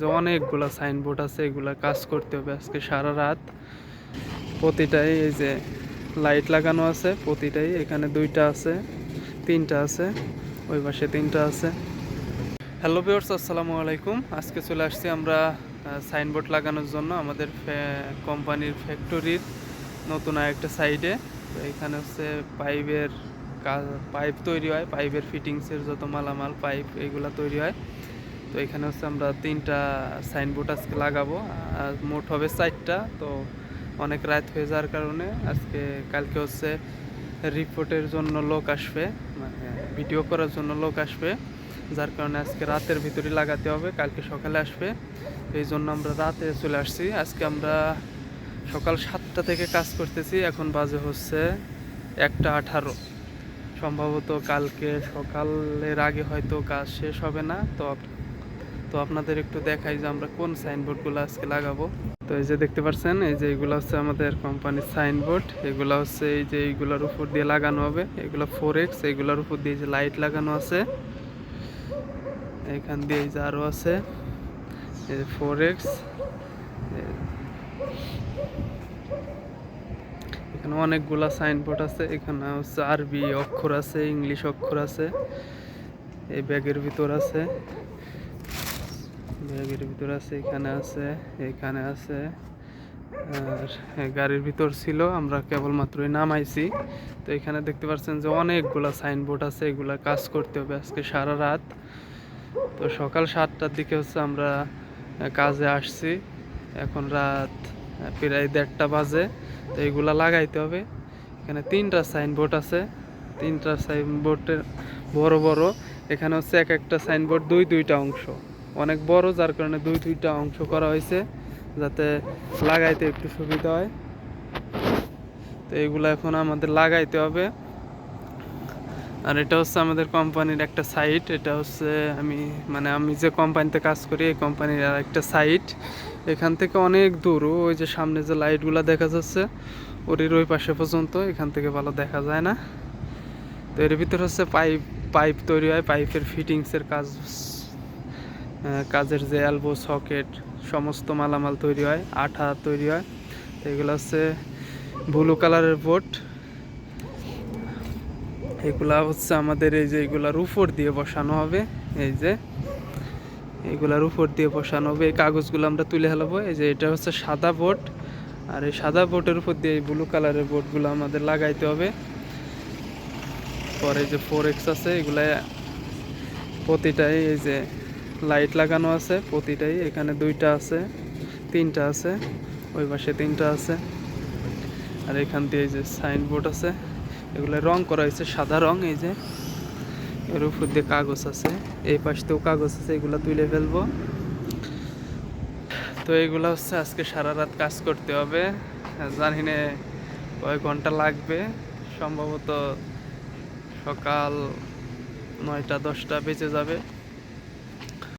যে অনেকগুলা সাইনবোর্ড আছে, এগুলা কাজ করতে হবে আজকে সারা রাত। প্রতিটাই এই যে লাইট লাগানো আছে, প্রতিটাই এখানে দুইটা আছে, তিনটা আছে, ওই পাশে তিনটা আছে। হ্যালো ভিউয়ার্স আসসালামু আলাইকুম। আজকে চলে আসছি আমরা সাইনবোর্ড লাগানোর জন্য আমাদের কোম্পানির ফ্যাক্টরির নতুন একটা সাইডে তো এখানে হচ্ছে পাইপের পাইপ তৈরি হয়, পাইপের ফিটিংসের যত মালামাল, পাইপ এগুলা তৈরি হয়। তো এখানে হচ্ছে আমরা তিনটা সাইনবোর্ড আজকে লাগাবো। আর মোট হবে চারটা, তো অনেক রাত হয়ে যাওয়ার কারণে আজকে কালকে হচ্ছে রিপোর্টের জন্য লোক আসবে মানে ভিডিও করার জন্য লোক আসবে। যার কারণে আজকে রাতের ভিতরে লাগাতে হবে, কালকে সকালে আসবে। এই জন্য আমরা রাতে চলে আসছি। আজকে আমরা সকাল সাতটা থেকে কাজ করতেছি, এখন বাজে হচ্ছে একটা আঠারো। সম্ভবত কালকে সকালের আগে হয়তো কাজ শেষ হবে না, তো তো আপনাদের একটু দেখাই যে আমরা কোন সাইনবোর্ডগুলো আজকে লাগাবো। তো এই যে দেখতে পাচ্ছেন এই যে এগুলো হচ্ছে আমাদের কোম্পানির সাইনবোর্ড এগুলো হচ্ছে এই যে এইগুলোর উপর দিয়ে লাগানো হবে। এগুলো ফোর এক্স এগুলোর উপর দিয়ে যে লাইট লাগানো আছে। এখান দিয়ে এই যে আরও আছে, এই ফোর এক্স এখানে অনেকগুলা সাইনবোর্ড আছে, এখানে হচ্ছে আরবি অক্ষর আছে, ইংলিশ অক্ষর আছে, এই ব্যাগের ভিতর আছে। ব্যাগের ভিতর আছে, এখানে আছে এখানে আছে। আর গাড়ির ভিতর ছিল, আমরা কেবলমাত্রই নামাইছি। তো এখানে দেখতে পাচ্ছেন যে অনেকগুলা সাইনবোর্ড আছে, এগুলা কাজ করতে হবে আজকে সারা রাত। তো সকাল সাতটার দিকে হচ্ছে আমরা কাজে আসছি। এখন রাত প্রায় দেড়টা বাজে। তো এগুলা লাগাইতে হবে। এখানে তিনটা সাইনবোর্ড আছে। তিনটা সাইনবোর্ডের বড় বড়। এখানে হচ্ছে এক একটা সাইনবোর্ড দুই দুইটা অংশ। অনেক বড়, যার কারণে দুই দুইটা অংশ করা হয়েছে, যাতে লাগাইতে একটু সুবিধা হয়। তো এগুলো এখন আমাদের লাগাইতে হবে। আর এটা হচ্ছে আমাদের কোম্পানির একটা সাইট, এটা হচ্ছে আমি মানে আমি যে কোম্পানিতে কাজ করি, এই কোম্পানির আর একটা সাইট। এখান থেকে অনেক দূর, ওই যে সামনে যে লাইটগুলো দেখা যাচ্ছে ওরির ওই পাশে পর্যন্ত, এখান থেকে ভালো দেখা যায় না। তো এর ভিতরে হচ্ছে পাইপ পাইপ তৈরি হয়, পাইপের ফিটিংসের কাজ কাজের যে অ্যালবো সকেট সমস্ত মালামাল তৈরি হয়, আঠা তৈরি হয়। তো এগুলো হচ্ছে ব্লু কালারের বোর্ড এগুলা হচ্ছে আমাদের এই যে এগুলার উপর দিয়ে বসানো হবে। এই যে এগুলার উপর দিয়ে বসানো হবে। এই কাগজগুলো আমরা তুলে ফেলাবো। এই যে এটা হচ্ছে সাদা বোর্ড আর এই সাদা বোর্ডের উপর দিয়ে এই ব্লু কালারের বোর্ডগুলো আমাদের লাগাইতে হবে। পরে যে ফোর এক্স আছে, এগুলা প্রতিটাই এই যে লাইট লাগানো আছে, প্রতিটাই। এখানে দুইটা আছে, তিনটা আছে, ওই পাশে তিনটা আছে। আর এখান দিয়ে যে সাইনবোর্ড আছে, এগুলো রং করা হয়েছে, সাদা রং এই যে। এর উপর দিয়ে কাগজ আছে, এই পাশতেও কাগজ আছে, এগুলো তুলে ফেলব। তো এগুলো হচ্ছে আজকে সারা রাত কাজ করতে হবে। জানি না, কয় ঘণ্টা লাগবে। সম্ভবত সকাল নয়টা, দশটা বেজে যাবে।